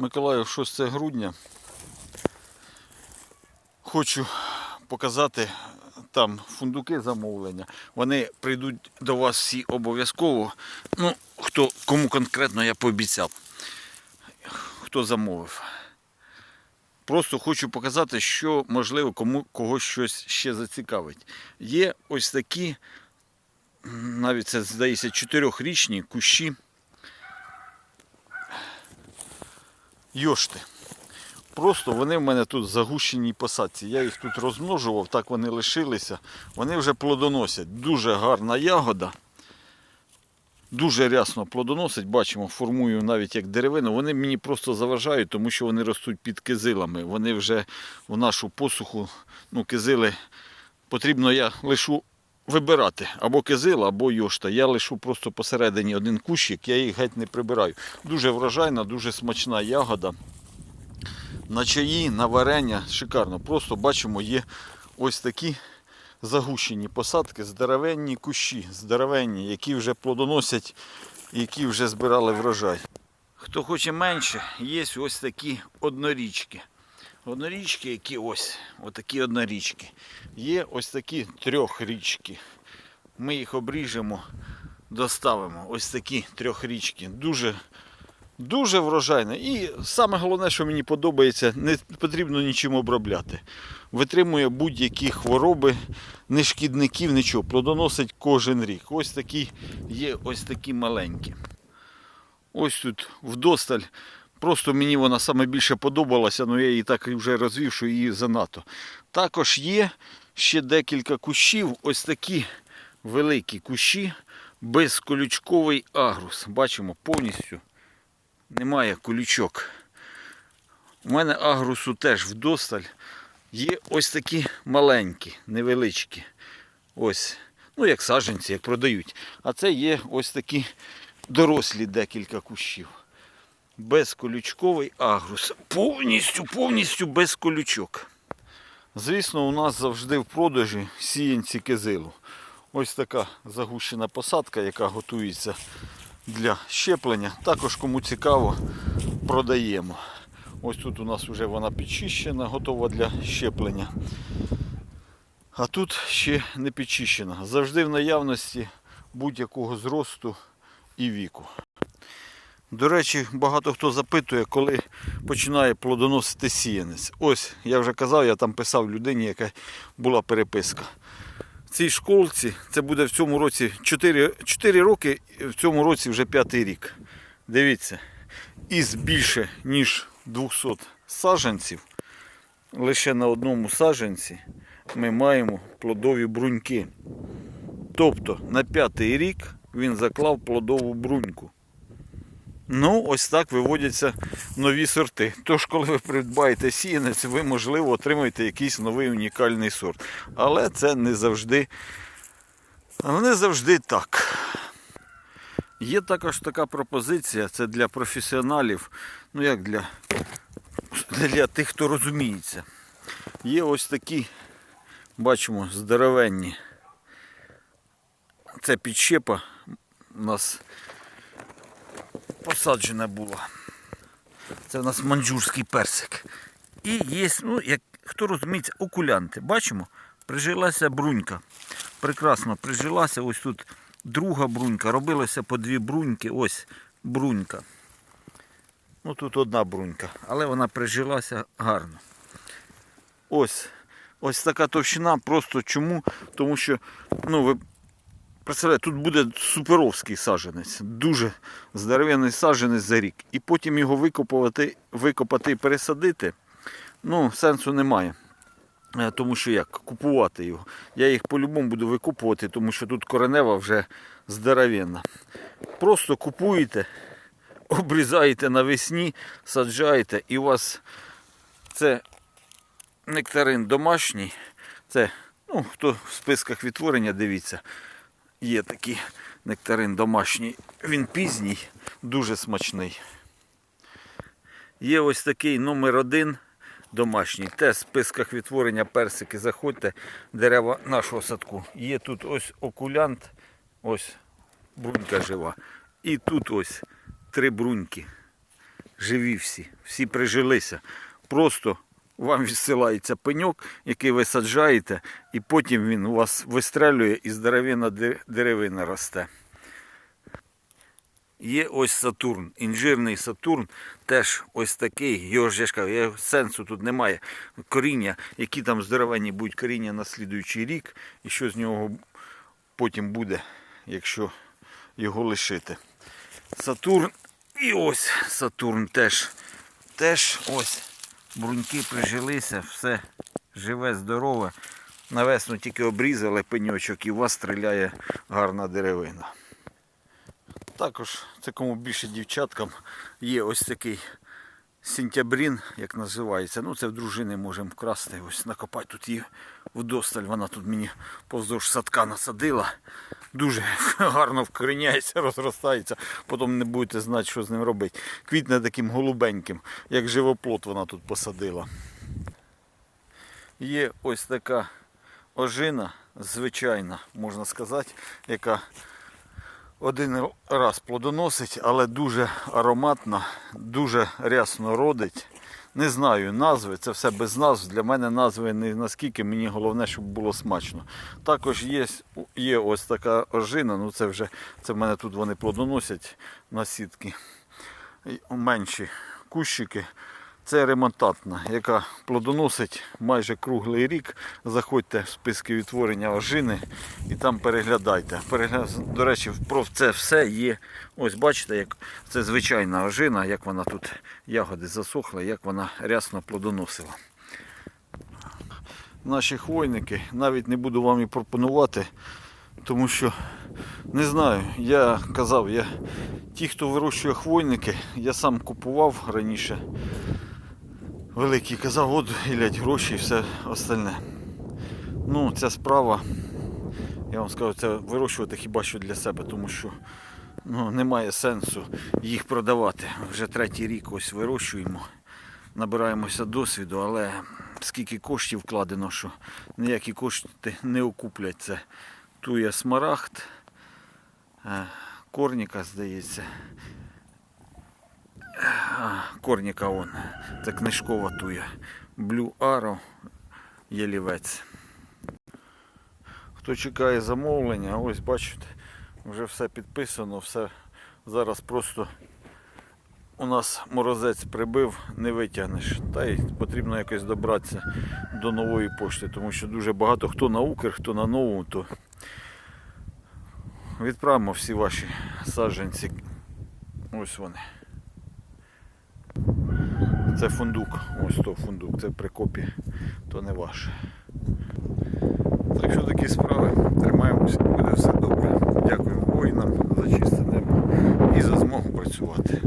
Миколаїв 6 грудня. Хочу показати там фундуки замовлення. Вони прийдуть до вас всі обов'язково. Ну, хто, кому конкретно я пообіцяв. Хто замовив. Просто хочу показати, що можливо кому когось щось ще зацікавить. Є ось такі, навіть це здається, чотирьохрічні кущі йошти. Просто вони в мене тут в загущеній посадці. Я їх тут розмножував, так вони лишилися. Вони вже плодоносять. Дуже гарна ягода. Дуже рясно плодоносить, бачимо, формую навіть як деревину. Вони мені просто заважають, тому що вони ростуть під кизилами. Вони вже в нашу посуху, ну, кизили потрібно я лишу вибирати або кизила, або йошта. Я лишу просто посередині один кущик, я їх геть не прибираю. Дуже врожайна, дуже смачна ягода. На чаї, на варення шикарно. Просто бачимо, є ось такі загущені посадки, здоровенні кущі, здоровенні, які вже плодоносять, які вже збирали врожай. Хто хоче менше, є ось такі однорічки. Однорічки, які ось, отакі однорічки. Є ось такі трьохрічки. Ми їх обріжемо, доставимо. Ось такі трьохрічки. Дуже Дуже врожайне. І саме головне, що мені подобається, не потрібно нічим обробляти. Витримує будь-які хвороби, не шкідників, нічого. Плодоносить кожен рік. Ось такі є ось такі маленькі. Ось тут вдосталь. Просто мені вона саме більше подобалася, але я її так вже розвів, що її занадто. Також є ще декілька кущів, ось такі великі кущі, безколючковий агрус. Бачимо повністю немає колючок. У мене агрусу теж вдосталь. Є ось такі маленькі, невеличкі. Ось. Ну, як саджанці, як продають. А це є ось такі дорослі декілька кущів. Безколючковий агрус. Повністю, повністю без колючок. Звісно, у нас завжди в продажі сіянці кизилу. Ось така загущена посадка, яка готується для щеплення. Також кому цікаво, продаємо. Ось тут у нас вже вона підчищена, готова для щеплення. А тут ще не підчищена. Завжди в наявності будь-якого зросту і віку. До речі, багато хто запитує, коли починає плодоносити сіянець. Ось, я вже казав, я там писав людині, яка була переписка цій школці це буде в цьому році 4, 4 роки, в цьому році вже п'ятий рік. Дивіться, із більше ніж 200 саджанців, лише на одному саджанці ми маємо плодові бруньки. Тобто на п'ятий рік він заклав плодову бруньку. Ну, ось так виводяться нові сорти. Тож, коли ви придбаєте сіянець, ви, можливо, отримаєте якийсь новий унікальний сорт. Але це не завжди, не завжди так. Є також така пропозиція, це для професіоналів, ну як для, для тих, хто розуміється. Є ось такі, бачимо, здоровенні. Це підщепа у нас посаджена була. Це у нас манджурський персик. І є, ну, як хто розуміється, окулянти. Бачимо, прижилася брунька. Прекрасно прижилася. Ось тут друга брунька. Робилося по дві бруньки. Ось брунька. Ну тут одна брунька, але вона прижилася гарно. Ось. Ось така товщина. Просто чому? Тому що, ну, ви Представляєте, тут буде суперовський саджанець, дуже здоровенний саджанець за рік. І потім його викопати, викопати і пересадити, ну, сенсу немає. Е, Тому що як купувати його. Я їх по-любому буду викупувати, тому що тут коренева вже здоровенна. Просто купуєте, обрізаєте навесні, саджаєте, і у вас це нектарин домашній. Це, ну, хто в списках відтворення, дивіться. Є такий нектарин домашній. Він пізній, дуже смачний. Є ось такий номер один домашній. Те в списках відтворення персики. Заходьте, дерева нашого садку. Є тут ось окулянт, ось брунька жива. І тут ось три бруньки. живі всі, всі прижилися. Просто вам відсилається пеньок, який ви саджаєте, і потім він у вас вистрелює і здоровенна де- деревина росте. Є ось Сатурн, інжирний Сатурн, теж ось такий. Його ж я ж кажу, сенсу тут немає. Коріння, які там здоровенні будуть коріння на слідуючий рік, і що з нього потім буде, якщо його лишити. Сатурн і ось Сатурн теж. Теж ось бруньки прижилися, все живе, здорове. Навесну тільки обрізали пеньочок і у вас стріляє гарна деревина. Також це кому більше дівчаткам є ось такий сентябрін, як називається. Ну це в дружини можемо вкрасти. Ось накопати тут її вдосталь. Вона тут мені повздовж садка насадила. Дуже гарно вкоріняється, розростається. Потім не будете знати, що з ним робити. Квітне таким голубеньким, як живоплод вона тут посадила. Є ось така ожина, звичайна, можна сказати, яка один раз плодоносить, але дуже ароматна, дуже рясно родить. Не знаю назви, це все без назв. Для мене назви не наскільки, мені головне, щоб було смачно. Також є, є ось така ожина, ну це вже це в мене тут вони плодоносять на сітки. Менші кущики. Це ремонтантна, яка плодоносить майже круглий рік. Заходьте в списки відтворення ожини і там переглядайте. Перегля... До речі, про це все є. Ось бачите, як це звичайна ожина, як вона тут ягоди засохли, як вона рясно плодоносила. Наші хвойники навіть не буду вам і пропонувати, тому що не знаю, я казав, я ті, хто вирощує хвойники, я сам купував раніше великий казав, от гілять гроші і все остальне. Ну, ця справа, я вам скажу, це вирощувати хіба що для себе, тому що ну, немає сенсу їх продавати. Вже третій рік ось вирощуємо, набираємося досвіду, але скільки коштів вкладено, що ніякі кошти не окуплять це. Тує смарагд, е, корніка, здається, Корніка он. Це книжкова туя. Blue Arrow, ялівець. Хто чекає замовлення, ось бачите, вже все підписано, все зараз просто у нас морозець прибив, не витягнеш. Та й потрібно якось добратися до нової пошти, тому що дуже багато хто на Укр, хто на нову, то відправимо всі ваші саджанці. Ось вони. Це фундук. Ось то фундук, це при копі, то не ваше. Так що такі справи. Тримаємося, буде все добре. Дякую воїнам за чисте небо і за змогу працювати.